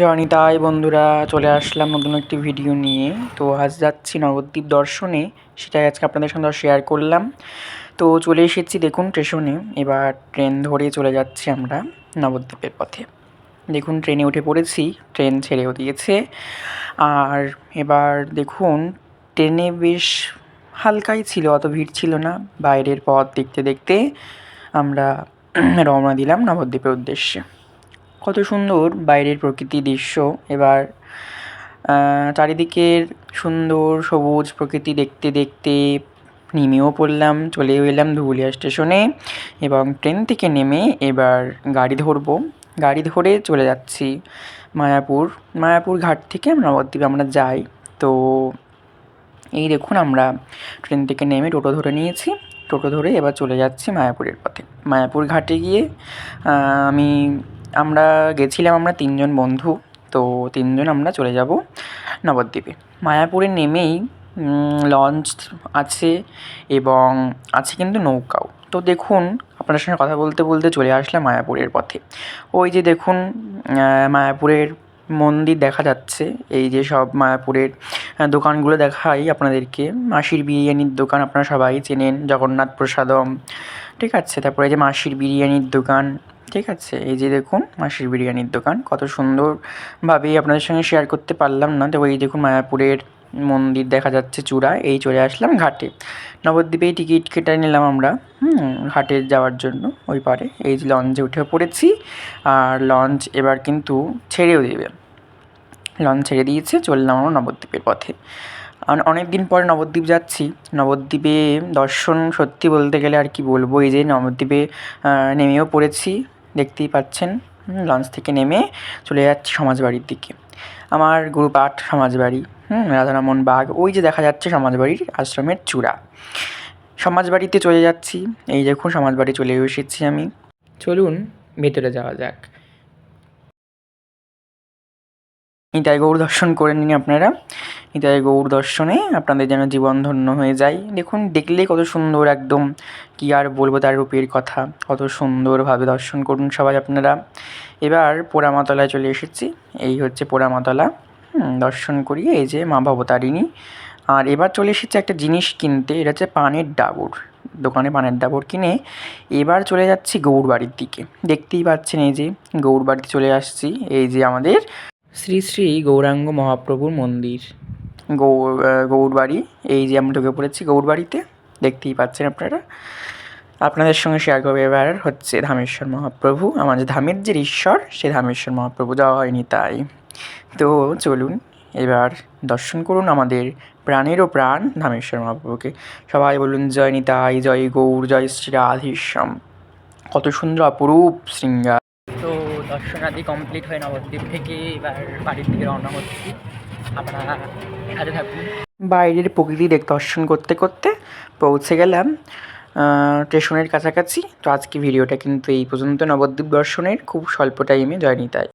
জয়নিতাই বন্ধুরা চলে আসলাম নতুন একটি ভিডিও নিয়ে। তো আজ যাচ্ছি নবদ্বীপ দর্শনে, সেটাই আজকে আপনাদের সঙ্গে শেয়ার করলাম। তো চলে এসেছি দেখুন স্টেশনে এবার ট্রেন ধরে চলে যাচ্ছি আমরা নবদ্বীপের পথে। দেখুন ট্রেনে উঠে পড়েছি ট্রেন ছেড়েও দিয়েছে। আর এবার দেখুন ট্রেনে বেশ হালকাই ছিল, অত ভিড় ছিল না। বাইরের পথ দেখতে দেখতে আমরা রওনা দিলাম নবদ্বীপের উদ্দেশ্যে। কত সুন্দর বাইরের প্রকৃতি দৃশ্য। এবার চারিদিকের সুন্দর সবুজ প্রকৃতি দেখতে দেখতে নেমেও পড়লাম, চলেও এলাম ধুবুলিয়া স্টেশনে এবং ট্রেন থেকে নেমে এবার গাড়ি ধরবো। গাড়ি ধরে চলে যাচ্ছি মায়াপুর। মায়াপুর ঘাট থেকে আমরা নবদ্বীপে আমরা যাই। তো এই দেখুন আমরা ট্রেন থেকে নেমে টোটো ধরে নিয়েছি। টোটো ধরে এবার চলে যাচ্ছি মায়াপুরের পথে। মায়াপুর ঘাটে গিয়ে আমি আমরা গেছিলাম আমরা তিনজন বন্ধু, তো তিনজন আমরা চলে যাব নবদ্বীপে। মায়াপুরে নেমেই লঞ্চ আছে এবং আছে কিন্তু নৌকাও। তো দেখুন আপনার সঙ্গে কথা বলতে বলতে চলে আসলাম মায়াপুরের পথে। ওই যে দেখুন মায়াপুরের মন্দির দেখা যাচ্ছে। এই যে সব মায়াপুরের দোকানগুলো দেখাই আপনাদেরকে। মাসির বিরিয়ানির দোকান আপনারা সবাই চেনেন, জগন্নাথ প্রসাদম, ঠিক আছে? তারপরে যে মাসির বিরিয়ানির দোকান ঠিক আছে, এই যে দেখুন মাসির বিরিয়ানির দোকান, কত সুন্দরভাবে আপনাদের সঙ্গে শেয়ার করতে পারলাম না। তো এই দেখুন মায়াপুরের মন্দির দেখা যাচ্ছে চূড়া, এই চলে আসলাম ঘাটে। নবদ্বীপেই টিকিট কেটে নিলাম আমরা ঘাটে যাওয়ার জন্য ওই পারে। এই যে লঞ্চে উঠে পড়েছি, আর লঞ্চ এবার কিন্তু ছেড়েও দেবে। লঞ্চ ছেড়ে দিয়েছে, চললাম আমরা নবদ্বীপের পথে। অনেক দিন পরে নবদ্বীপ যাচ্ছি। নবদ্বীপে দর্শন সত্যি বলতে গেলে আর কি বলব, এই যে নবদ্বীপে নেমেও পড়েছি। দেখতেই পাচ্ছেন লঞ্চ থেকে নেমে চলে যাচ্ছি সমাজবাড়ির দিকে। আমার গ্রুপ আট সমাজবাড়ি, হুম, রাধারমন বাঘ ওই যে দেখা যাচ্ছে সমাজবাড়ির আশ্রমের চূড়া। সমাজবাড়িতে চলে যাচ্ছি, এই দেখুন সমাজবাড়ি চলে এসেছি আমি। চলুন ভেতরে যাওয়া যাক। নিতাই গৌর দর্শন করে নিন আপনারা। নিতাই গৌর দর্শনে আপনাদের যেন জীবন ধন্য হয়ে যায়। দেখুন দেখলেই কত সুন্দর একদম কী আর বলব তার রূপের কথা। কত সুন্দরভাবে দর্শন করুন সবাই আপনারা। এবার পোড়ামাতলায় চলে এসেছি। এই হচ্ছে পোড়ামাতলা। দর্শন করি এই যে মা ভবতারিণী। আর এবার চলে এসেছে একটা জিনিস কিনতে। এটা হচ্ছে পানের ডাবর। দোকানে পানের ডাবর কিনে এবার চলে যাচ্ছি গৌড়বাড়ির দিকে। দেখতেই পাচ্ছেন এই যে গৌড়বাড়িতে চলে আসছি। এই যে আমাদের শ্রী শ্রী গৌরাঙ্গ মহাপ্রভুর মন্দির। গৌর গৌরবাড়ি, এই যে আমরা ঢুকে পড়েছি গৌরবাড়িতে, দেখতেই পাচ্ছেন আপনারা। আপনাদের সঙ্গে শেয়ার করব এবার হচ্ছে ধামেশ্বর মহাপ্রভু। আমাদের ধামের যে ঈশ্বর, সে ধামেশ্বর মহাপ্রভু যাওয়া হয়নি তাই। তো চলুন এবার দর্শন করুন আমাদের প্রাণেরও প্রাণ ধামেশ্বর মহাপ্রভুকে। সবাই বলুন, জয় নিতাই, জয় গৌর, জয় শ্রী রাধেশ্যাম। কত সুন্দর, অপরূপ শৃঙ্গার। দর্শনাদি কমপ্লিট হয়ে নবদ্বীপ থেকে এবার বাড়ির দিকে রওনা হচ্ছি। আমরা সাথে থাকুন। বাইরের প্রকৃতি দেখ দর্শন করতে করতে পৌঁছে গেলাম স্টেশনের কাছাকাছি। তো আজকে ভিডিওটা কিন্তু এই পর্যন্ত। নবদ্বীপ দর্শনের খুব স্বল্প টাইমে জয়নিতায়